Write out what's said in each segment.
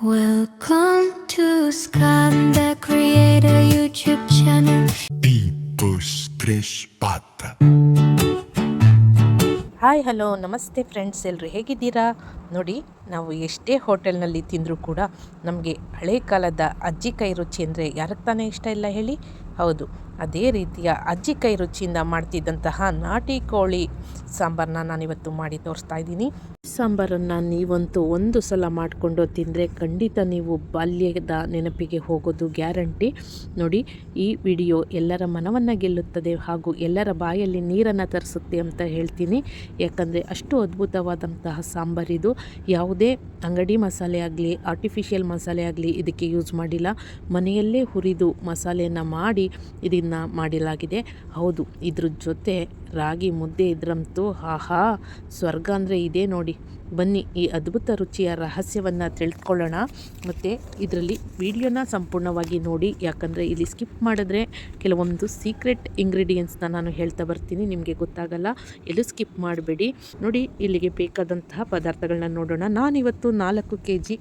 Welcome to Skanda Creator YouTube channel. Tipos Tres Pata. Hi hello ನಮಸ್ತೆ friends ಎಲ್ಲರೂ ಹೇಗಿದ್ದೀರಾ ನೋಡಿ ನಾವು ಎಷ್ಟೇ ಹೋಟೆಲ್ನಲ್ಲಿ ತಿಂದರೂ ಕೂಡ ನಮಗೆ ಹಳೆ ಕಾಲದ ಅಜ್ಜಿ ಕೈ ರುಚಿ ಅಂದರೆ ಯಾರಿಗೆ ತಾನೇ ಇಷ್ಟ ಇಲ್ಲ ಹೇಳಿ ಹೌದು ಅದೇ ರೀತಿಯ ಅಜ್ಜಿ ಕೈ ರುಚಿಯಿಂದ ಮಾಡ್ತಿದ್ದಂತಹ ನಾಟಿ ಕೋಳಿ ಸಾಂಬಾರನ್ನ ನಾನಿವತ್ತು ಮಾಡಿ ತೋರಿಸ್ತಾ ಇದ್ದೀನಿ. ಸಾಂಬಾರನ್ನು ನೀವಂತೂ ಒಂದು ಸಲ ಮಾಡಿಕೊಂಡು ತಿಂದರೆ ಖಂಡಿತ ನೀವು ಬಾಲ್ಯದ ನೆನಪಿಗೆ ಹೋಗೋದು ಗ್ಯಾರಂಟಿ. ನೋಡಿ, ಈ ವಿಡಿಯೋ ಎಲ್ಲರ ಮನವನ್ನು ಗೆಲ್ಲುತ್ತದೆ ಹಾಗೂ ಎಲ್ಲರ ಬಾಯಲ್ಲಿ ನೀರನ್ನು ತರಿಸುತ್ತೆ ಅಂತ ಹೇಳ್ತೀನಿ. ಯಾಕಂದರೆ ಅಷ್ಟು ಅದ್ಭುತವಾದಂತಹ ಸಾಂಬಾರಿದು ಯಾವುದೇ ಅಂಗಡಿ ಮಸಾಲೆ ಆಗಲಿ ಆರ್ಟಿಫಿಷಿಯಲ್ ಮಸಾಲೆ ಆಗಲಿ, ಇದಕ್ಕೆ ಯೂಸ್ ಮಾಡಿಲ್ಲ. ಮನೆಯಲ್ಲೇ ಹುರಿದು ಮಸಾಲೆಯನ್ನು ಮಾಡಿ, ಇದನ್ನು ಮಾಡಲಾಗಿದೆ. ಹೌದು, ಇದ್ರ ಜೊತೆ ರಾಗಿ ಮುದ್ದೆ ಇದ್ರಂತೂ ಆಹಾ, ಸ್ವರ್ಗ ಅಂದರೆ ಇದೇ ನೋಡಿ. ಬನ್ನಿ, ಈ ಅದ್ಭುತ ರುಚಿಯ ರಹಸ್ಯವನ್ನು ತಿಳ್ಕೊಳ್ಳೋಣ. ಮತ್ತು ಇದರಲ್ಲಿ ವಿಡಿಯೋನ ಸಂಪೂರ್ಣವಾಗಿ ನೋಡಿ, ಯಾಕಂದರೆ ಇಲ್ಲಿ ಸ್ಕಿಪ್ ಮಾಡಿದ್ರೆ ಕೆಲವೊಂದು ಸೀಕ್ರೆಟ್ ಇಂಗ್ರೀಡಿಯೆಂಟ್ಸ್ನ ನಾನು ಹೇಳ್ತಾ ಬರ್ತೀನಿ, ನಿಮಗೆ ಗೊತ್ತಾಗಲ್ಲ. ಎಲ್ಲೂ ಸ್ಕಿಪ್ ಮಾಡಬೇಡಿ. ನೋಡಿ, ಇಲ್ಲಿಗೆ ಬೇಕಾದಂತಹ ಪದಾರ್ಥಗಳನ್ನ ನೋಡೋಣ. ನಾನಿವತ್ತು ನಾಲ್ಕು ಕೆ ಜಿ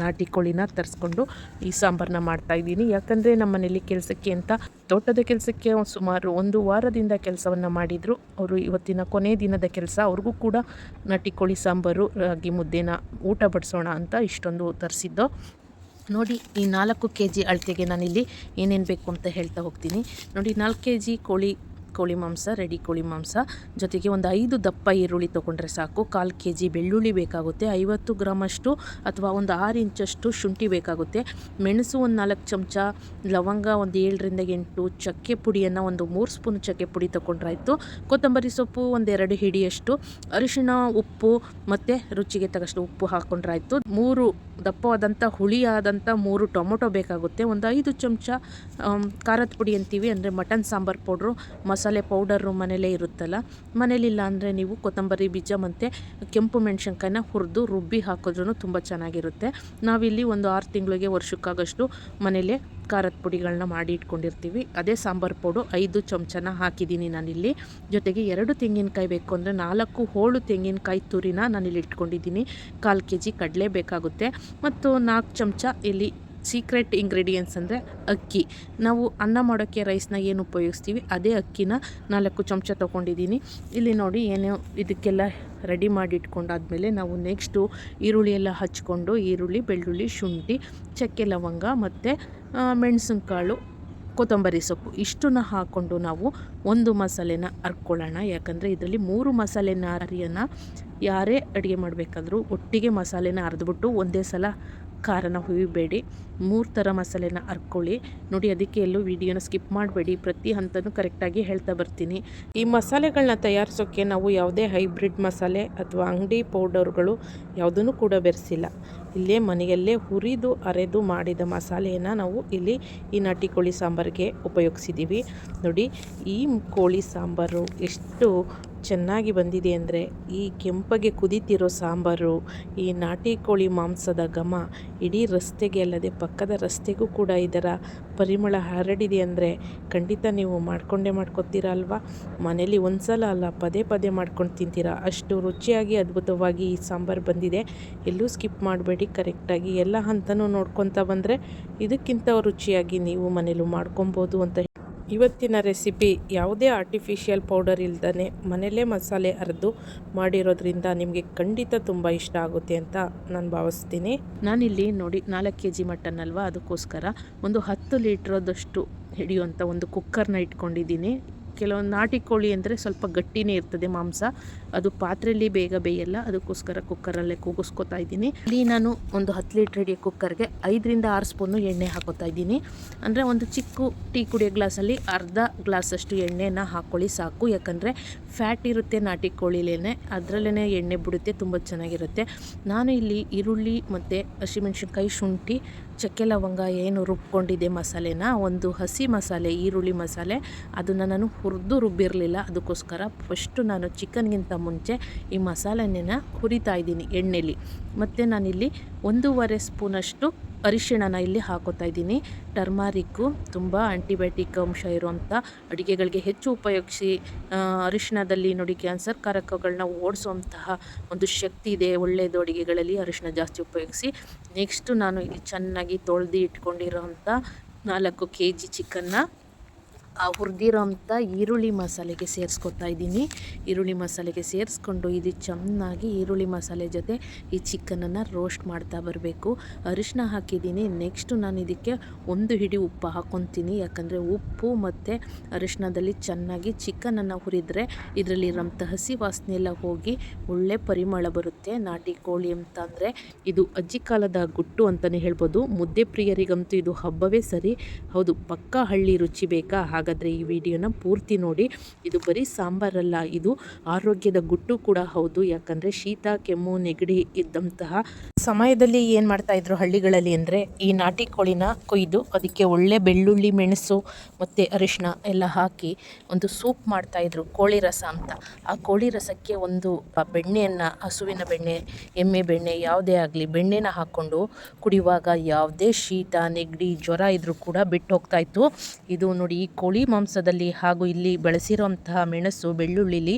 ನಾಟಿ ಕೋಳಿನ ತರಿಸ್ಕೊಂಡು ಈ ಸಾಂಬಾರನ್ನ ಮಾಡ್ತಾ ಇದ್ದೀನಿ. ಯಾಕಂದರೆ ನಮ್ಮ ಮನೇಲಿ ಕೆಲಸಕ್ಕೆ ಅಂತ ತೋಟದ ಕೆಲಸಕ್ಕೆ ಸುಮಾರು ಒಂದು ವಾರದಿಂದ ಕೆಲಸವನ್ನು ಮಾಡಿದರು. ಅವರು ಇವತ್ತಿನ ಕೊನೆ ದಿನದ ಕೆಲಸ. ಅವ್ರಿಗೂ ಕೂಡ ನಾಟಿ ಕೋಳಿ ಸಾಂಬಾರು, ರಾಗಿ ಮುದ್ದೆನ ಊಟ ಬಡಿಸೋಣ ಅಂತ ಇಷ್ಟೊಂದು ತರಿಸಿದ್ದು. ನೋಡಿ, ಈ ನಾಲ್ಕು ಕೆ ಜಿ ಅಳತೆಗೆ ನಾನಿಲ್ಲಿ ಏನೇನು ಬೇಕು ಅಂತ ಹೇಳ್ತಾ ಹೋಗ್ತೀನಿ. ನೋಡಿ, ನಾಲ್ಕು ಕೆ ಜಿ ಕೋಳಿ ಕೋಳಿ ಮಾಂಸ, ರೆಡಿ ಕೋಳಿ ಮಾಂಸ. ಜೊತೆಗೆ ಒಂದು ಐದು ದಪ್ಪ ಈರುಳ್ಳಿ ತೊಗೊಂಡ್ರೆ ಸಾಕು. ಕಾಲು ಕೆ ಜಿ ಬೆಳ್ಳುಳ್ಳಿ ಬೇಕಾಗುತ್ತೆ. ಐವತ್ತು ಗ್ರಾಮಷ್ಟು ಅಥವಾ ಒಂದು ಆರು ಇಂಚಷ್ಟು ಶುಂಠಿ ಬೇಕಾಗುತ್ತೆ. ಮೆಣಸು ಒಂದು ನಾಲ್ಕು ಚಮಚ, ಲವಂಗ ಒಂದು ಏಳರಿಂದ ಎಂಟು, ಚಕ್ಕೆ ಪುಡಿಯನ್ನು ಒಂದು ಮೂರು ಸ್ಪೂನ್ ಚಕ್ಕೆ ಪುಡಿ ತೊಗೊಂಡ್ರಾಯ್ತು. ಕೊತ್ತಂಬರಿ ಸೊಪ್ಪು ಒಂದೆರಡು ಹಿಡಿಯಷ್ಟು, ಅರಿಶಿಣ, ಉಪ್ಪು ಮತ್ತು ರುಚಿಗೆ ತಗಷ್ಟು ಉಪ್ಪು ಹಾಕ್ಕೊಂಡ್ರಾಯ್ತು ಮೂರು ದಪ್ಪವಾದಂಥ, ಹುಳಿಯಾದಂಥ ಮೂರು ಟೊಮೊಟೊ ಬೇಕಾಗುತ್ತೆ. ಒಂದು ಐದು ಚಮಚ ಖಾರದ ಪುಡಿ ಅಂತೀವಿ. ಅಂದರೆ ಮಟನ್ ಸಾಂಬಾರು ಪೌಡ್ರು ಮಸಾಲೆ ಪೌಡರು ಮನೇಲೇ ಇರುತ್ತಲ್ಲ, ಮನೇಲಿಲ್ಲ ಅಂದರೆ ನೀವು ಕೊತ್ತಂಬರಿ ಬೀಜ ಮತ್ತು ಕೆಂಪು ಮೆಣಸಿನ್ಕಾಯಿನ ಹುರಿದು ರುಬ್ಬಿ ಹಾಕಿದ್ರೂ ತುಂಬ ಚೆನ್ನಾಗಿರುತ್ತೆ. ನಾವಿಲ್ಲಿ ಒಂದು ಆರು ತಿಂಗಳಿಗೆ ವರ್ಷಕ್ಕಾಗಷ್ಟು ಮನೇಲೇ ಖಾರದ ಪುಡಿಗಳನ್ನ ಮಾಡಿ ಇಟ್ಕೊಂಡಿರ್ತೀವಿ. ಅದೇ ಸಾಂಬಾರು ಪೌಡು ಐದು ಚಮಚನ ಹಾಕಿದ್ದೀನಿ ನಾನಿಲ್ಲಿ. ಜೊತೆಗೆ ಎರಡು ತೆಂಗಿನಕಾಯಿ ಬೇಕು ಅಂದರೆ ನಾಲ್ಕು ಹೋಳು ತೆಂಗಿನಕಾಯಿ ತುರಿನ ನಾನಿಲ್ಲಿ ಇಟ್ಕೊಂಡಿದ್ದೀನಿ. ಕಾಲು ಕೆ ಜಿ ಕಡಲೆ ಬೇಕಾಗುತ್ತೆ. ಮತ್ತು ನಾಲ್ಕು ಚಮಚ ಇಲ್ಲಿ ಸೀಕ್ರೆಟ್ ಇಂಗ್ರೀಡಿಯೆಂಟ್ಸ್ ಅಂದರೆ ಅಕ್ಕಿ. ನಾವು ಅನ್ನ ಮಾಡೋಕ್ಕೆ ರೈಸ್ನ ಏನು ಉಪಯೋಗಿಸ್ತೀವಿ? ಅದೇ ಅಕ್ಕಿನ ನಾಲ್ಕು ಚಮಚ ತೊಗೊಂಡಿದ್ದೀನಿ. ಇಲ್ಲಿ ನೋಡಿ ಏನೇ ಇದಕ್ಕೆಲ್ಲ ರೆಡಿ ಮಾಡಿ ಇಟ್ಕೊಂಡಾದಮೇಲೆ ನಾವು ನೆಕ್ಸ್ಟು ಈರುಳ್ಳಿ ಎಲ್ಲ ಹಚ್ಕೊಂಡು ಈರುಳ್ಳಿ, ಬೆಳ್ಳುಳ್ಳಿ, ಶುಂಠಿ, ಚಕ್ಕೆ ಲವಂಗ ಮತ್ತು ಮೆಣಸಿನ್ಕಾಳು, ಕೊತ್ತಂಬರಿ ಸೊಪ್ಪು. ಇಷ್ಟನ್ನ ಹಾಕ್ಕೊಂಡು ನಾವು ಒಂದು ಮಸಾಲೆನ ಅರ್ಕೊಳ್ಳೋಣ. ಯಾಕಂದರೆ ಇದರಲ್ಲಿ ಮೂರು ಮಸಾಲೆನ ಅರಿಯನ್ನು ಯಾರೇ ಅಡುಗೆ ಮಾಡಬೇಕಾದ್ರೂ ಒಟ್ಟಿಗೆ ಮಸಾಲೆನ ಅರೆದ್ಬಿಟ್ಟು ಒಂದೇ ಸಲ ಖಾರನ ಹುಯ್ಯಬೇಡಿ ಮೂರು ಥರ ಮಸಾಲೆನ ಹರ್ಕೊಳ್ಳಿ ನೋಡಿ, ಅದಕ್ಕೆ ಎಲ್ಲೂ ವಿಡಿಯೋನ ಸ್ಕಿಪ್ ಮಾಡಬೇಡಿ. ಪ್ರತಿ ಹಂತನೂ ಕರೆಕ್ಟಾಗಿ ಹೇಳ್ತಾ ಬರ್ತೀನಿ. ಈ ಮಸಾಲೆಗಳನ್ನ ತಯಾರಿಸೋಕ್ಕೆ ನಾವು ಯಾವುದೇ ಹೈಬ್ರಿಡ್ ಮಸಾಲೆ ಅಥವಾ ಅಂಗಡಿ ಪೌಡರ್ಗಳು ಯಾವುದನ್ನು ಕೂಡ ಬೆರೆಸಿಲ್ಲ. ಇಲ್ಲೇ ಮನೆಯಲ್ಲೇ ಹುರಿದು, ಅರೆದು ಮಾಡಿದ ಮಸಾಲೆಯನ್ನು ನಾವು ಇಲ್ಲಿ ಈ ನಾಟಿ ಕೋಳಿ ಸಾಂಬಾರಿಗೆ ಉಪಯೋಗಿಸಿದ್ದೀವಿ ನೋಡಿ, ಈ ಕೋಳಿ ಸಾಂಬಾರು ಎಷ್ಟು ಚೆನ್ನಾಗಿ ಬಂದಿದೆ ಅಂದರೆ ಈ ಕೆಂಪಗೆ ಕುದೀತಿರೋ ಸಾಂಬಾರು, ಈ ನಾಟಿ ಕೋಳಿ ಮಾಂಸದ ಘಮ ಇಡೀ ರಸ್ತೆಗೆ ಅಲ್ಲದೆ ಪಕ್ಕದ ರಸ್ತೆಗೂ ಕೂಡ ಇದರ ಪರಿಮಳ ಹರಡಿದೆ ಅಂದರೆ ಖಂಡಿತ ನೀವು ಮಾಡಿಕೊಂಡೇ ಮಾಡ್ಕೊತೀರ ಅಲ್ವಾ? ಮನೇಲಿ ಒಂದು ಸಲ ಅಲ್ಲ, ಪದೇ ಪದೇ ಮಾಡ್ಕೊಂಡು ತಿಂತೀರಾ? ಅಷ್ಟು ರುಚಿಯಾಗಿ, ಅದ್ಭುತವಾಗಿ ಈ ಸಾಂಬಾರು ಬಂದಿದೆ. ಎಲ್ಲೂ ಸ್ಕಿಪ್ ಮಾಡಬೇಡಿ ಕರೆಕ್ಟಾಗಿ ಎಲ್ಲ ಹಂತನೂ ನೋಡ್ಕೊತಾ ಬಂದರೆ ಇದಕ್ಕಿಂತ ರುಚಿಯಾಗಿ ನೀವು ಮನೇಲೂ ಮಾಡ್ಕೊಬೋದು ಅಂತ ಇವತ್ತಿನ ರೆಸಿಪಿ ಯಾವುದೇ ಆರ್ಟಿಫಿಷಿಯಲ್ ಪೌಡರ್ ಇಲ್ದೇ ಮನೆಯಲ್ಲೇ ಮಸಾಲೆ ಅರೆದು ಮಾಡಿರೋದ್ರಿಂದ ನಿಮಗೆ ಖಂಡಿತ ತುಂಬ ಇಷ್ಟ ಆಗುತ್ತೆ ಅಂತ ನಾನು ಭಾವಿಸ್ತೀನಿ. ನಾನಿಲ್ಲಿ ನೋಡಿ ನಾಲ್ಕು ಕೆ ಜಿ ಮಟನ್ ಅಲ್ವಾ ಅದಕ್ಕೋಸ್ಕರ ಒಂದು ಹತ್ತು ಲೀಟ್ರದಷ್ಟು ಹಿಡಿಯುವಂಥ ಒಂದು ಕುಕ್ಕರ್ನ ಇಟ್ಕೊಂಡಿದ್ದೀನಿ. ಕೆಲವೊಂದು ನಾಟಿ ಕೋಳಿ ಅಂದರೆ ಸ್ವಲ್ಪ ಗಟ್ಟಿನೇ ಇರ್ತದೆ ಮಾಂಸ. ಅದು ಪಾತ್ರೆಯಲ್ಲಿ ಬೇಗ ಬೇಯಲ್ಲ, ಅದಕ್ಕೋಸ್ಕರ ಕುಕ್ಕರಲ್ಲೇ ಕೂಗಿಸ್ಕೊತಾ ಇದ್ದೀನಿ. ಇಲ್ಲಿ ನಾನು ಒಂದು ಹತ್ತು ಲೀಟ್ರ್ ಹಿಡಿಯೋ ಕುಕ್ಕರ್ಗೆ ಐದರಿಂದ ಆರು ಸ್ಪೂನು ಎಣ್ಣೆ ಹಾಕೋತಾ ಇದ್ದೀನಿ. ಅಂದರೆ ಒಂದು ಚಿಕ್ಕ ಟೀ ಕುಡಿಯೋ ಗ್ಲಾಸಲ್ಲಿ ಅರ್ಧ ಗ್ಲಾಸಷ್ಟು ಎಣ್ಣೆನ ಹಾಕ್ಕೊಳ್ಳಿ ಸಾಕು. ಯಾಕಂದರೆ ಫ್ಯಾಟ್ ಇರುತ್ತೆ ನಾಟಿ ಕೋಳಿಲೇ ಅದರಲ್ಲೇ ಎಣ್ಣೆ ಬಿಡುತ್ತೆ, ತುಂಬ ಚೆನ್ನಾಗಿರುತ್ತೆ. ನಾನು ಇಲ್ಲಿ ಈರುಳ್ಳಿ ಮತ್ತು ಹಸಿಮೆಣ್ಸಿನ್ಕಾಯಿ, ಶುಂಠಿ, ಚಕ್ಕೆ ಲವಂಗ ಏನು ರುಬ್ಕೊಂಡಿದ್ದೆ ಮಸಾಲೆನ, ಒಂದು ಹಸಿ ಮಸಾಲೆ, ಈರುಳ್ಳಿ ಮಸಾಲೆ, ಅದನ್ನು ನಾನು ಹುರಿದು ರುಬ್ಬಿರಲಿಲ್ಲ. ಅದಕ್ಕೋಸ್ಕರ ಫಸ್ಟು ನಾನು ಚಿಕನ್ಗಿಂತ ಮುಂಚೆ ಈ ಮಸಾಲೆನ ಹುರಿತಾ ಇದ್ದೀನಿ ಎಣ್ಣೆಲಿ. ಮತ್ತು ನಾನಿಲ್ಲಿ ಒಂದೂವರೆ ಸ್ಪೂನಷ್ಟು ಅರಿಶಿಣನ ಇಲ್ಲಿ ಹಾಕೋತಾ ಇದ್ದೀನಿ. ಟರ್ಮಾರಿಕ್ಕು ತುಂಬ ಆಂಟಿಬಯೋಟಿಕ್ ಅಂಶ ಇರುವಂಥ ಅಡುಗೆಗಳಿಗೆ ಹೆಚ್ಚು ಉಪಯೋಗಿಸಿ ಅರಿಶಿಣದಲ್ಲಿ ನೋಡಿ ಕ್ಯಾನ್ಸರ್ ಕಾರಕಗಳನ್ನ ಓಡಿಸುವಂತಹ ಒಂದು ಶಕ್ತಿ ಇದೆ. ಒಳ್ಳೆಯದು ಅಡುಗೆಗಳಲ್ಲಿ ಅರಿಶಿಣ ಜಾಸ್ತಿ ಉಪಯೋಗಿಸಿ. ನೆಕ್ಸ್ಟು ನಾನು ಇಲ್ಲಿ ಚೆನ್ನಾಗಿ ತೊಳೆದು ಇಟ್ಕೊಂಡಿರೋಂಥ ನಾಲ್ಕು ಕೆ ಜಿ ಚಿಕನ್ನ ಹುರಿದಿರೋಂಥ ಈರುಳ್ಳಿ ಮಸಾಲೆಗೆ ಸೇರಿಸ್ಕೊತಾ ಇದ್ದೀನಿ. ಈರುಳ್ಳಿ ಮಸಾಲೆಗೆ ಸೇರಿಸ್ಕೊಂಡು ಇದು ಚೆನ್ನಾಗಿ ಈರುಳ್ಳಿ ಮಸಾಲೆ ಜೊತೆ ಈ ಚಿಕನನ್ನು ರೋಸ್ಟ್ ಮಾಡ್ತಾ ಬರಬೇಕು. ಅರಿಶಿನ ಹಾಕಿದ್ದೀನಿ. ನೆಕ್ಸ್ಟು ನಾನು ಇದಕ್ಕೆ ಒಂದು ಹಿಡಿ ಉಪ್ಪು ಹಾಕ್ಕೊತೀನಿ. ಯಾಕಂದರೆ ಉಪ್ಪು ಮತ್ತು ಅರಿಶಿನದಲ್ಲಿ ಚೆನ್ನಾಗಿ ಚಿಕನನ್ನು ಹುರಿದ್ರೆ ಇದರಲ್ಲಿರೋಂಥ ಹಸಿ ವಾಸನೆ ಎಲ್ಲ ಹೋಗಿ ಒಳ್ಳೆ ಪರಿಮಳ ಬರುತ್ತೆ. ನಾಟಿ ಕೋಳಿ ಅಂತ ಅಂದರೆ ಇದು ಅಜ್ಜಿ ಕಾಲದ ಗುಟ್ಟು ಅಂತಲೇ ಹೇಳ್ಬೋದು. ಮುದ್ದೆ ಪ್ರಿಯರಿಗಂತೂ ಇದು ಹಬ್ಬವೇ ಸರಿ. ಹೌದು, ಪಕ್ಕ ಹಳ್ಳಿ ರುಚಿ ಬೇಕಾ? ಹಾಗಾದರೆ ಈ ವಿಡಿಯೋನ ಪೂರ್ತಿ ನೋಡಿ. ಇದು ಬರೀ ಸಾಂಬಾರಲ್ಲ, ಇದು ಆರೋಗ್ಯದ ಗುಟ್ಟು ಕೂಡ ಹೌದು. ಯಾಕಂದರೆ ಶೀತ, ಕೆಮ್ಮು, ನೆಗಡಿ ಇದ್ದಂತಹ ಸಮಯದಲ್ಲಿ ಏನು ಮಾಡ್ತಾ ಇದ್ರು ಹಳ್ಳಿಗಳಲ್ಲಿ ಅಂದರೆ, ಈ ನಾಟಿ ಕೋಳಿನ ಕೊಯ್ದು ಅದಕ್ಕೆ ಒಳ್ಳೆ ಬೆಳ್ಳುಳ್ಳಿ, ಮೆಣಸು ಮತ್ತು ಅರಿಶಿನ ಎಲ್ಲ ಹಾಕಿ ಒಂದು ಸೂಪ್ ಮಾಡ್ತಾಯಿದ್ರು ಕೋಳಿ ರಸ ಅಂತ. ಆ ಕೋಳಿ ರಸಕ್ಕೆ ಒಂದು ಬೆಣ್ಣೆಯನ್ನು, ಹಸುವಿನ ಬೆಣ್ಣೆ, ಎಮ್ಮೆ ಬೆಣ್ಣೆ ಯಾವುದೇ ಆಗಲಿ ಬೆಣ್ಣೆನ ಹಾಕ್ಕೊಂಡು ಕುಡಿಯುವಾಗ ಯಾವುದೇ ಶೀತ, ನೆಗಡಿ, ಜ್ವರ ಇದ್ದರೂ ಕೂಡ ಬಿಟ್ಟು ಹೋಗ್ತಾ ಇತ್ತು. ಇದು ನೋಡಿ ಈ ಕೋಳಿ ಮಾಂಸದಲ್ಲಿ ಹಾಗೂ ಇಲ್ಲಿ ಬೆಳೆಸಿರುವಂತಹ ಮೆಣಸು, ಬೆಳ್ಳುಳ್ಳಿಲಿ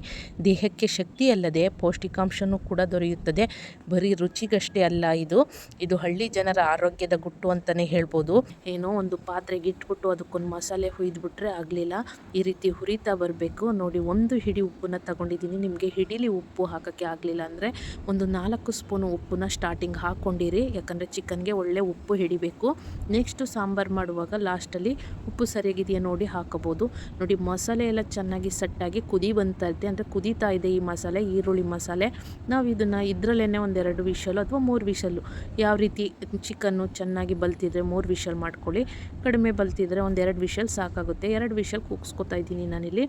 ದೇಹಕ್ಕೆ ಶಕ್ತಿ ಅಲ್ಲದೆ ಪೌಷ್ಟಿಕಾಂಶನೂ ಕೂಡ ದೊರೆಯುತ್ತದೆ. ಬರೀ ರುಚಿಗಷ್ಟೇ ಅಲ್ಲ ಇದು. ಇದು ಹಳ್ಳಿ ಜನರ ಆರೋಗ್ಯದ ಗುಟ್ಟು ಅಂತಲೇ ಹೇಳ್ಬೋದು. ಏನೋ ಒಂದು ಪಾತ್ರೆಗೆ ಇಟ್ಬಿಟ್ಟು ಅದಕ್ಕೊಂದು ಮಸಾಲೆ ಹುಯ್ದುಬಿಟ್ರೆ ಆಗಲಿಲ್ಲ. ಈ ರೀತಿ ಹುರಿತಾ ಬರಬೇಕು. ನೋಡಿ, ಒಂದು ಹಿಡಿ ಉಪ್ಪನ್ನ ತಗೊಂಡಿದ್ದೀನಿ. ನಿಮಗೆ ಹಿಡಿಲಿ ಉಪ್ಪು ಹಾಕೋಕ್ಕೆ ಆಗಲಿಲ್ಲ ಅಂದರೆ ಒಂದು ನಾಲ್ಕು ಸ್ಪೂನು ಉಪ್ಪನ್ನ ಸ್ಟಾರ್ಟಿಂಗ್ ಹಾಕ್ಕೊಂಡಿರಿ ಯಾಕಂದರೆ ಚಿಕನ್ಗೆ ಒಳ್ಳೆ ಉಪ್ಪು ಹಿಡಿಬೇಕು. ನೆಕ್ಸ್ಟು ಸಾಂಬಾರು ಮಾಡುವಾಗ ಲಾಸ್ಟಲ್ಲಿ ಉಪ್ಪು ಸರಿಯಾಗಿದೆಯಾ ನೋಡಿ ಹಾಕೋಬೋದು. ನೋಡಿ, ಮಸಾಲೆ ಎಲ್ಲ ಚೆನ್ನಾಗಿ ಸಟ್ಟಾಗಿ ಕುದಿ ಬಂತಾ ಇದೆ ಅಂದರೆ ಕುದೀತಾ ಇದೆ ಈ ಮಸಾಲೆ, ಈರುಳ್ಳಿ ಮಸಾಲೆ. ನಾವು ಇದನ್ನು ಇದರಲ್ಲೇ ಒಂದೆರಡು ವಿಷಲು ಅಥವಾ ಮೂರು ವಿಷಲು ಯಾವ ರೀತಿ ಚಿಕನ್ನು ಚೆನ್ನಾಗಿ ಬಲ್ತಿದ್ರೆ ಮೂರು ವಿಷಲ್ ಮಾಡ್ಕೊಳ್ಳಿ. ಕಡಿಮೆ ಬಲ್ತಿದ್ರೆ ಒಂದೆರಡು ವಿಷಲ್ ಸಾಕಾಗುತ್ತೆ. ಎರಡು ವಿಷಲ್ ಕೂಗಿಸ್ಕೊತಾ ಇದ್ದೀನಿ ನಾನಿಲ್ಲಿ.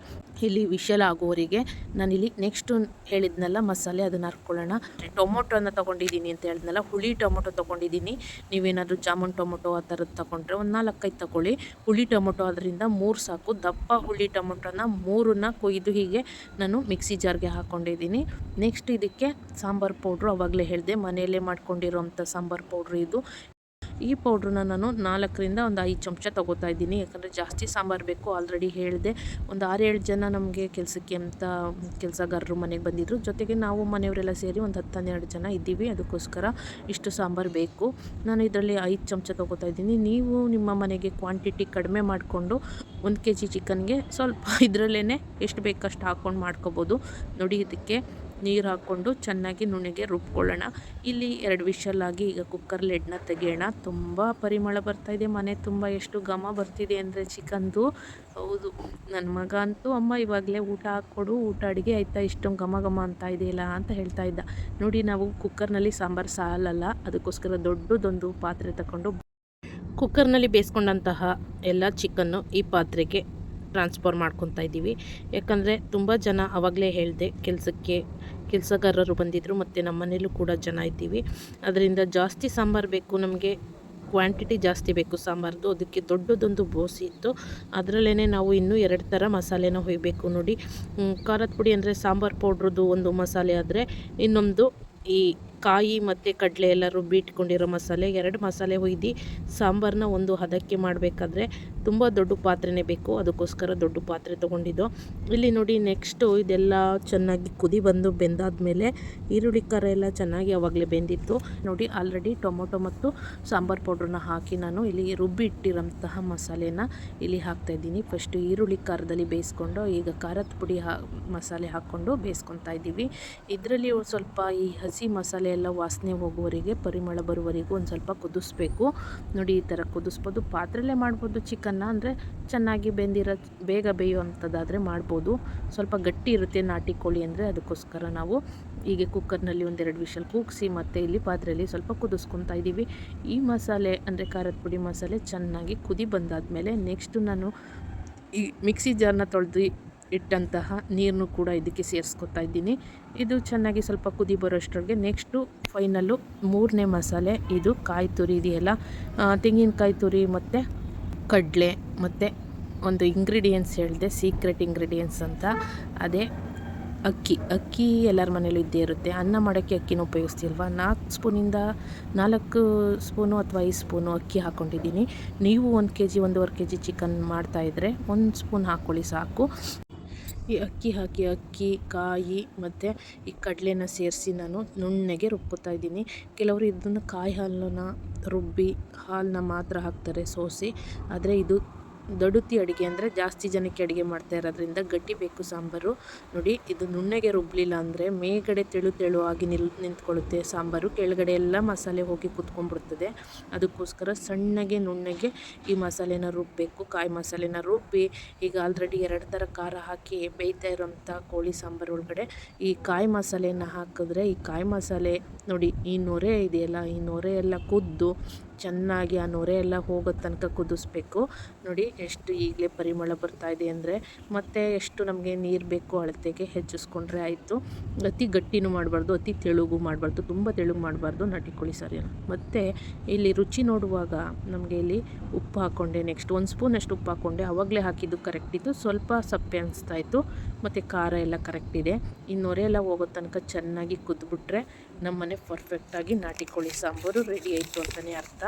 ಇಲ್ಲಿ ವಿಷಲ್ ಆಗೋವರಿಗೆ ನಾನಿಲ್ಲಿ ನೆಕ್ಸ್ಟು ಹೇಳಿದ್ನಲ್ಲ ಮಸಾಲೆ, ಅದನ್ನು ಹರ್ಕೊಳ್ಳೋಣ ಟೊಮೊಟೊನ ತೊಗೊಂಡಿದ್ದೀನಿ ಅಂತ ಹೇಳಿದ್ನಲ್ಲ, ಹುಳಿ ಟೊಮೊಟೊ ತೊಗೊಂಡಿದ್ದೀನಿ. ನೀವೇನಾದರೂ ಜಾಮೂನ್ ಟೊಮೊಟೊ ಆ ಥರದ್ದು ತೊಗೊಂಡ್ರೆ ಒಂದು ನಾಲ್ಕೈದು ತೊಗೊಳ್ಳಿ. ಹುಳಿ ಟೊಮೊಟೊ ಅದರಿಂದ ಮೂರು ಸಾಕು. ದಪ್ಪ ಹುಳಿ ಟೊಮೊಟೊನ ಮೂರನ್ನ ಕೊಯ್ದು ಹೀಗೆ ನಾನು ಮಿಕ್ಸಿ ಜಾರ್ಗೆ ಹಾಕ್ಕೊಂಡಿದ್ದೀನಿ ನೆಕ್ಸ್ಟ್ ಇದಕ್ಕೆ ಸಾಂಬಾರು ಪೌಡ್ರು ಅವಾಗಲೇ ಹೇಳಿದೆ. ಮನೆಯಲ್ಲೇ ಮಾಡ್ಕೊಂಡಿರೋಂಥ ಸಾಂಬಾರು ಪೌಡ್ರ್ ಇದು. ಈ ಪೌಡ್ರನ್ನ ನಾನು ನಾಲ್ಕರಿಂದ ಒಂದು ಐದು ಚಮಚ ತೊಗೋತಾ ಇದ್ದೀನಿ. ಯಾಕಂದರೆ ಜಾಸ್ತಿ ಸಾಂಬಾರು ಬೇಕು, ಆಲ್ರೆಡಿ ಹೇಳಿದೆ. ಒಂದು ಆರೇಳು ಜನ ನಮಗೆ ಕೆಲಸಕ್ಕೆ ಅಂತ ಕೆಲಸಗಾರರು ಮನೆಗೆ ಬಂದಿದ್ದರು ಜೊತೆಗೆ ನಾವು ಮನೆಯವರೆಲ್ಲ ಸೇರಿ ಒಂದು ಹತ್ತು ಹನ್ನೆರಡು ಜನ ಇದ್ದೀವಿ. ಅದಕ್ಕೋಸ್ಕರ ಇಷ್ಟು ಸಾಂಬಾರು ಬೇಕು. ನಾನು ಇದರಲ್ಲಿ ಐದು ಚಮಚ ತೊಗೋತಾ ಇದ್ದೀನಿ. ನೀವು ನಿಮ್ಮ ಮನೆಗೆ ಕ್ವಾಂಟಿಟಿ ಕಡಿಮೆ ಮಾಡಿಕೊಂಡು ಒಂದು ಕೆ ಜಿ ಚಿಕನ್ಗೆ ಸ್ವಲ್ಪ ಇದರಲ್ಲೇ ಎಷ್ಟು ಬೇಕಷ್ಟು ಹಾಕ್ಕೊಂಡು ಮಾಡ್ಕೋಬೋದು. ನೋಡಿ ಇದಕ್ಕೆ ನೀರು ಹಾಕ್ಕೊಂಡು ಚೆನ್ನಾಗಿ ನುಣ್ಣಗೆ ರುಬ್ಕೊಳ್ಳೋಣ. ಇಲ್ಲಿ ಎರಡು ವಿಷಲ್ಲಾಗಿ ಈಗ ಕುಕ್ಕರ್ ಲೆಡ್ನ ತೆಗೆಯೋಣ. ತುಂಬ ಪರಿಮಳ ಬರ್ತಾ ಇದೆ ಮನೆ, ತುಂಬ ಎಷ್ಟು ಘಮ ಬರ್ತಿದೆ ಅಂದರೆ ಚಿಕನ್ದು ಹೌದು ನನ್ನ ಮಗ ಅಂತೂ ಅಮ್ಮ ಇವಾಗಲೇ ಊಟ ಹಾಕ್ಕೊಡು, ಊಟ ಅಡುಗೆ ಆಯಿತಾ, ಇಷ್ಟೊಂದು ಘಮ ಘಮ ಅಂತ ಇದೆಯಲ್ಲ ಅಂತ ಹೇಳ್ತಾ ಇದ್ದ. ನೋಡಿ ನಾವು ಕುಕ್ಕರ್ನಲ್ಲಿ ಸಾಂಬಾರು ಸಾಲಲ್ಲ, ಅದಕ್ಕೋಸ್ಕರ ದೊಡ್ಡದೊಂದು ಪಾತ್ರೆ ತಗೊಂಡು ಕುಕ್ಕರ್ನಲ್ಲಿ ಬೇಯಿಸ್ಕೊಂಡಂತಹ ಎಲ್ಲ ಚಿಕನ್ನು ಈ ಪಾತ್ರೆಗೆ ಟ್ರಾನ್ಸ್ಫರ್ ಮಾಡ್ಕೊತಾ ಇದ್ದೀವಿ ಯಾಕಂದರೆ ತುಂಬ ಜನ ಆವಾಗಲೇ ಹೇಳಿದೆ ಕೆಲಸಕ್ಕೆ ಕೆಲಸಗಾರರು ಬಂದಿದ್ದರು ಮತ್ತು ನಮ್ಮ ಮನೇಲೂ ಕೂಡ ಜನ ಇದ್ದೀವಿ. ಅದರಿಂದ ಜಾಸ್ತಿ ಸಾಂಬಾರು ಬೇಕು, ನಮಗೆ ಕ್ವಾಂಟಿಟಿ ಜಾಸ್ತಿ ಬೇಕು ಸಾಂಬಾರ್ದು. ಅದಕ್ಕೆ ದೊಡ್ಡದೊಂದು ಬೋಸಿ ಇತ್ತು. ಅದರಲ್ಲೇ ನಾವು ಇನ್ನೂ ಎರಡು ಥರ ಮಸಾಲೆನ ಹೊಯ್ಬೇಕು ನೋಡಿ. ಖಾರದ ಪುಡಿ ಅಂದರೆ ಸಾಂಬಾರು ಪೌಡ್ರದ್ದು ಒಂದು ಮಸಾಲೆ ಆದರೆ ಇನ್ನೊಂದು ಈ ಕಾಯಿ ಮತ್ತು ಕಡಲೆ ಎಲ್ಲ ರುಬ್ಬಿಟ್ಕೊಂಡಿರೋ ಮಸಾಲೆ, ಎರಡು ಮಸಾಲೆ ಒಯ್ದು ಸಾಂಬಾರನ್ನ ಒಂದು ಹದಕ್ಕೆ ಮಾಡಬೇಕಾದ್ರೆ ತುಂಬ ದೊಡ್ಡ ಪಾತ್ರೆನೇ ಬೇಕು. ಅದಕ್ಕೋಸ್ಕರ ದೊಡ್ಡ ಪಾತ್ರೆ ತೊಗೊಂಡಿದ್ದು. ಇಲ್ಲಿ ನೋಡಿ ನೆಕ್ಸ್ಟು ಇದೆಲ್ಲ ಚೆನ್ನಾಗಿ ಕುದಿ ಬಂದು ಬೆಂದಾದ್ಮೇಲೆ ಈರುಳ್ಳಿ ಖಾರ ಎಲ್ಲ ಚೆನ್ನಾಗಿ ಆವಾಗಲೇ ಬೆಂದಿತ್ತು. ನೋಡಿ ಆಲ್ರೆಡಿ ಟೊಮೊಟೊ ಮತ್ತು ಸಾಂಬಾರು ಪೌಡ್ರನ್ನ ಹಾಕಿ ನಾನು ಇಲ್ಲಿ ರುಬ್ಬಿ ಇಟ್ಟಿರೋಂತಹ ಮಸಾಲೆನ ಇಲ್ಲಿ ಹಾಕ್ತಾಯಿದ್ದೀನಿ ಫಸ್ಟು ಈರುಳ್ಳಿ ಖಾರದಲ್ಲಿ ಬೇಯಿಸ್ಕೊಂಡು, ಈಗ ಖಾರದ ಪುಡಿ ಹಾ ಮಸಾಲೆ ಹಾಕ್ಕೊಂಡು ಬೇಯಿಸ್ಕೊತಾ ಇದ್ದೀವಿ. ಇದರಲ್ಲಿ ಸ್ವಲ್ಪ ಈ ಹಸಿ ಮಸಾಲೆ ಎಲ್ಲ ವಾಸನೆ ಹೋಗುವವರೆಗೆ, ಪರಿಮಳ ಬರುವವರೆಗೂ ಒಂದು ಸ್ವಲ್ಪ ಕುದಿಸ್ಬೇಕು. ನೋಡಿ, ಈ ಥರ ಕುದಿಸ್ಬೋದು. ಪಾತ್ರೆಯಲ್ಲೇ ಮಾಡ್ಬೋದು ಚಿಕನ್ನ, ಅಂದರೆ ಚೆನ್ನಾಗಿ ಬೆಂದಿರೋ, ಬೇಗ ಬೇಯುವಂಥದ್ದಾದರೆ ಮಾಡ್ಬೋದು. ಸ್ವಲ್ಪ ಗಟ್ಟಿ ಇರುತ್ತೆ ನಾಟಿ ಕೋಳಿ ಅಂದರೆ ಅದಕ್ಕೋಸ್ಕರ ನಾವು ಹೀಗೆ ಕುಕ್ಕರ್ನಲ್ಲಿ ಒಂದೆರಡು ವಿಷಲ್ ಕೂಗಿಸಿ ಮತ್ತು ಇಲ್ಲಿ ಪಾತ್ರೆಯಲ್ಲಿ ಸ್ವಲ್ಪ ಕುದಿಸ್ಕೊತಾ ಇದ್ದೀವಿ. ಈ ಮಸಾಲೆ ಅಂದರೆ ಖಾರದ ಪುಡಿ ಮಸಾಲೆ ಚೆನ್ನಾಗಿ ಕುದಿ ಬಂದಾದಮೇಲೆ ನೆಕ್ಸ್ಟು ನಾನು ಈ ಮಿಕ್ಸಿ ಜಾರ್ನ ತೊಳೆದು ಇಟ್ಟಂತಹ ನೀರನ್ನು ಕೂಡ ಇದಕ್ಕೆ ಸೇರಿಸ್ಕೊತಾ ಇದ್ದೀನಿ. ಇದು ಚೆನ್ನಾಗಿ ಸ್ವಲ್ಪ ಕುದಿ ಬರೋಷ್ಟರೊಳಗೆ ನೆಕ್ಸ್ಟು ಫೈನಲ್ಲು ಮೂರನೇ ಮಸಾಲೆ, ಇದು ಕಾಯಿ ತುರಿ ಇದೆಯಲ್ಲ ತೆಂಗಿನಕಾಯಿ ತುರಿ ಮತ್ತು ಕಡಲೆ ಮತ್ತು ಒಂದು ಇಂಗ್ರೀಡಿಯೆಂಟ್ಸ್ ಹೇಳಿದೆ ಸೀಕ್ರೆಟ್ ಇಂಗ್ರೀಡಿಯೆಂಟ್ಸ್ ಅಂತ. ಅದೇ ಅಕ್ಕಿ. ಅಕ್ಕಿ ಎಲ್ಲರ ಮನೇಲೂ ಇದ್ದೇ ಇರುತ್ತೆ. ಅನ್ನ ಮಾಡೋಕ್ಕೆ ಅಕ್ಕಿನ ಉಪಯೋಗಿಸ್ತಿಲ್ವ? ನಾಲ್ಕು ಸ್ಪೂನಿಂದ ನಾಲ್ಕು ಸ್ಪೂನು ಅಥವಾ ಐದು ಸ್ಪೂನು ಅಕ್ಕಿ ಹಾಕ್ಕೊಂಡಿದ್ದೀನಿ ನೀವು ಒಂದು ಕೆ ಜಿ ಒಂದೂವರೆ ಕೆ ಜಿ ಚಿಕನ್ ಮಾಡ್ತಾಯಿದ್ರೆ ಒಂದು ಸ್ಪೂನ್ ಹಾಕ್ಕೊಳ್ಳಿ ಸಾಕು. ಈ ಅಕ್ಕಿ ಹಾಕಿ, ಅಕ್ಕಿ, ಕಾಯಿ ಮತ್ತು ಈ ಕಡಲೆನ ಸೇರಿಸಿ ನಾನು ನುಣ್ಣಗೆ ರುಬ್ಕೋತಾ ಇದ್ದೀನಿ. ಕೆಲವರು ಇದನ್ನು ಕಾಯಿ ಹಾಲನ್ನ ರುಬ್ಬಿ ಹಾಲನ್ನ ಮಾತ್ರ ಹಾಕ್ತಾರೆ ಸೋಸಿ. ಆದರೆ ಇದು ದಡುತಿ ಅಡುಗೆ ಅಂದರೆ ಜಾಸ್ತಿ ಜನಕ್ಕೆ ಅಡುಗೆ ಮಾಡ್ತಾ ಇರೋದ್ರಿಂದ ಗಟ್ಟಿ ಬೇಕು ಸಾಂಬಾರು. ನೋಡಿ, ಇದು ನುಣ್ಣಗೆ ರುಬ್ಬಲಿಲ್ಲ ಅಂದರೆ ಮೇಲ್ಗಡೆ ತೆಳು ತೆಳು ಆಗಿ ನಿಲ್, ನಿಂತ್ಕೊಳ್ಳುತ್ತೆ ಸಾಂಬಾರು. ಕೆಳಗಡೆ ಎಲ್ಲ ಮಸಾಲೆ ಹೋಗಿ ಕುತ್ಕೊಂಡ್ಬಿಡ್ತದೆ. ಅದಕ್ಕೋಸ್ಕರ ಸಣ್ಣಗೆ ನುಣ್ಣಗೆ ಈ ಮಸಾಲೆನ ರುಬ್ಬಬೇಕು ಕಾಯಿ ಮಸಾಲೆನ ರುಬ್ಬಿ, ಈಗ ಆಲ್ರೆಡಿ ಎರಡು ಥರ ಖಾರ ಹಾಕಿ ಬೇಯ್ತಾ ಇರೋಂಥ ಕೋಳಿ ಸಾಂಬಾರು ಒಳಗಡೆ ಈ ಕಾಯಿ ಮಸಾಲೆನ ಹಾಕಿದ್ರೆ ಈ ಕಾಯಿ ಮಸಾಲೆ ನೋಡಿ, ಈ ನೊರೆ ಇದೆಯಲ್ಲ, ಈ ನೊರೆ ಎಲ್ಲ ಕುದ್ದು ಚೆನ್ನಾಗಿ ಆ ನೊರೆ ಎಲ್ಲ ಹೋಗೋ ತನಕ ಕುದಿಸ್ಬೇಕು. ನೋಡಿ ಎಷ್ಟು ಈಗಲೇ ಪರಿಮಳ ಬರ್ತಾ ಇದೆ ಅಂದರೆ ಮತ್ತೆ ಎಷ್ಟು ನಮಗೆ ನೀರು ಬೇಕು ಅಳತೆಗೆ ಹೆಚ್ಚಿಸ್ಕೊಂಡ್ರೆ ಆಯಿತು. ಅತಿ ಗಟ್ಟಿನೂ ಮಾಡಬಾರ್ದು, ಅತಿ ತೆಳುಗೂ ಮಾಡಬಾರ್ದು, ತುಂಬ ತೆಳುಗು ಮಾಡಬಾರ್ದು ನಾಟಿ ಕೋಳಿ ಸಾರಿ ಮತ್ತು ಇಲ್ಲಿ ರುಚಿ ನೋಡುವಾಗ ನಮಗೆ ಇಲ್ಲಿ ಉಪ್ಪು ಹಾಕ್ಕೊಂಡೆ ನೆಕ್ಸ್ಟ್ ಒಂದು ಸ್ಪೂನ್ ಅಷ್ಟು ಉಪ್ಪು ಹಾಕ್ಕೊಂಡೆ ಅವಾಗಲೇ ಹಾಕಿದ್ದು ಕರೆಕ್ಟ್ ಇತ್ತು. ಸ್ವಲ್ಪ ಸಪ್ಪೆ ಅನಿಸ್ತಾ ಇತ್ತು, ಮತ್ತು ಖಾರ ಎಲ್ಲ ಕರೆಕ್ಟ್ ಇದೆ. ಈ ನೊರೆ ಎಲ್ಲ ಹೋಗೋ ತನಕ ಚೆನ್ನಾಗಿ ಕುದ್ಬಿಟ್ರೆ ನಮ್ಮನೆ ಪರ್ಫೆಕ್ಟಾಗಿ ನಾಟಿ ಕೋಳಿ ಸಾಂಬಾರು ರೆಡಿ ಆಯಿತು ಅಂತಲೇ ಅರ್ಥ.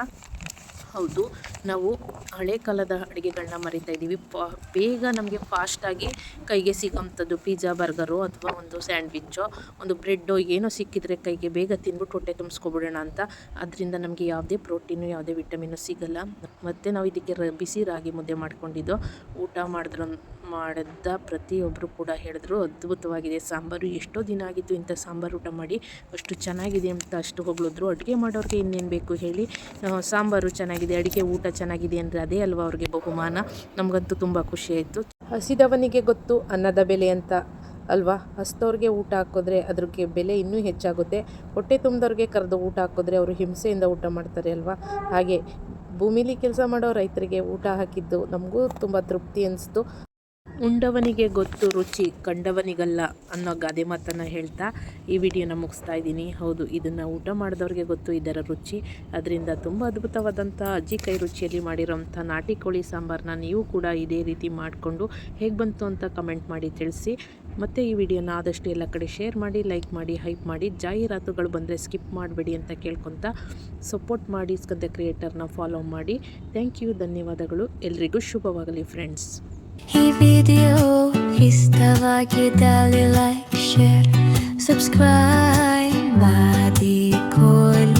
ಹೌದು. ನಾವು ಹಳೆ ಕಾಲದ ಅಡುಗೆಗಳನ್ನ ಮರಿತಾ ಇದ್ದೀವಿ. ಪ ಬೇಗ ನಮಗೆ ಫಾಸ್ಟಾಗಿ ಕೈಗೆ ಸಿಗೋಂಥದ್ದು ಪಿಜ್ಜಾ ಬರ್ಗರು ಅಥವಾ ಒಂದು ಸ್ಯಾಂಡ್ವಿಚ್ಚೋ ಒಂದು ಬ್ರೆಡ್ಡೋ ಏನೋ ಸಿಕ್ಕಿದ್ರೆ ಕೈಗೆ ಬೇಗ ತಿಂದ್ಬಿಟ್ಟು ಹೊಟ್ಟೆ ತುಂಬಿಸ್ಕೊಬಿಡೋಣ ಅಂತ. ಅದರಿಂದ ನಮಗೆ ಯಾವುದೇ ಪ್ರೋಟೀನು ಯಾವುದೇ ವಿಟಮಿನು ಸಿಗಲ್ಲ. ಮತ್ತು ನಾವು ಇದಕ್ಕೆ ರ, ಬಿಸಿ ರಾಗಿ ಮುದ್ದೆ ಮಾಡ್ಕೊಂಡಿದ್ದು. ಊಟ ಮಾಡಿದ್ರು, ಮಾಡಿದ ಪ್ರತಿಯೊಬ್ಬರು ಕೂಡ ಹೇಳಿದ್ರು, ಅದ್ಭುತವಾಗಿದೆ ಸಾಂಬಾರು. ಎಷ್ಟೋ ದಿನ ಆಗಿತ್ತು ಇಂಥ ಸಾಂಬಾರು ಊಟ ಮಾಡಿ. ಅಷ್ಟು ಚೆನ್ನಾಗಿದೆ ಅಂತ ಅಷ್ಟು ಹೊಗಳಿದ್ರು. ಅಡುಗೆ ಮಾಡೋರಿಗೆ ಇನ್ನೇನು ಬೇಕು ಹೇಳಿ. ಸಾಂಬಾರು ಸಾಂಬಾರು ಚೆನ್ನಾಗಿದೆ, ಅಡುಗೆ ಊಟ ಚೆನ್ನಾಗಿದೆ ಅಂದರೆ ಅದೇ ಅಲ್ವಾ ಅವ್ರಿಗೆ ಬಹುಮಾನ? ನಮಗಂತೂ ತುಂಬ ಖುಷಿ ಆಯ್ತು. ಹಸಿದವನಿಗೆ ಗೊತ್ತು, ಅನ್ನದ ಬೆಲೆ ಅಂತ ಅಲ್ವಾ? ಹಸ್ತವ್ರಿಗೆ ಊಟ ಹಾಕಿದ್ರೆ ಅದ್ರಿಗೆ ಬೆಲೆ ಇನ್ನೂ ಹೆಚ್ಚಾಗುತ್ತೆ. ಹೊಟ್ಟೆ ತುಂಬದವ್ರಿಗೆ ಕರೆದು ಊಟ ಹಾಕಿದ್ರೆ ಅವರು ಹಿಂಸೆಯಿಂದ ಊಟ ಮಾಡ್ತಾರೆ ಅಲ್ವಾ? ಹಾಗೆ ಭೂಮಿಲಿ ಕೆಲಸ ಮಾಡೋ ರೈತರಿಗೆ ಊಟ ಹಾಕಿದ್ದು ನಮಗೂ ತುಂಬ ತೃಪ್ತಿ ಅನಿಸ್ತು. ಉಂಡವನಿಗೆ ಗೊತ್ತು ರುಚಿ, ಕಂಡವನಿಗಲ್ಲ ಅನ್ನೋ ಗಾದೆ ಮಾತನ್ನು ಹೇಳ್ತಾ ಈ ವಿಡಿಯೋನ ಮುಗಿಸ್ತಾ ಇದ್ದೀನಿ. ಹೌದು, ಇದನ್ನು ಊಟ ಮಾಡಿದವ್ರಿಗೆ ಗೊತ್ತು, ಇದರ ರುಚಿ. ಅದರಿಂದ ತುಂಬ ಅದ್ಭುತವಾದಂಥ ಅಜ್ಜಿ ಕೈ ರುಚಿಯಲ್ಲಿ ಮಾಡಿರೋಂಥ ನಾಟಿ ಕೋಳಿ ಸಾಂಬಾರನ್ನ ನೀವು ಕೂಡ ಇದೇ ರೀತಿ ಮಾಡಿಕೊಂಡು ಹೇಗೆ ಬಂತು ಅಂತ ಕಮೆಂಟ್ ಮಾಡಿ ತಿಳಿಸಿ. ಮತ್ತು ಈ ವಿಡಿಯೋನ ಆದಷ್ಟು ಎಲ್ಲ ಕಡೆ ಶೇರ್ ಮಾಡಿ, ಲೈಕ್ ಮಾಡಿ, ಹೈಪ್ ಮಾಡಿ, ಜಾಹೀರಾತುಗಳು ಬಂದರೆ ಸ್ಕಿಪ್ ಮಾಡಬೇಡಿ ಅಂತ ಕೇಳ್ಕೊತ ಸಪೋರ್ಟ್ ಮಾಡಿ, ಸ್ಕಂದ ಕ್ರಿಯೇಟರ್ನ ಫಾಲೋ ಮಾಡಿ. ಥ್ಯಾಂಕ್ ಯು, ಧನ್ಯವಾದಗಳು. ಎಲ್ರಿಗೂ ಶುಭವಾಗಲಿ, ಫ್ರೆಂಡ್ಸ್. ಈ ವಿಡಿಯೋ ಇಷ್ಟವಾಗಿದೆ ಲೈಕ್ ಶೇರ್ ಸಬ್ಸ್ಕ್ರೈಬ್ ಮಾಡಿಕೊಳ್ಳಿ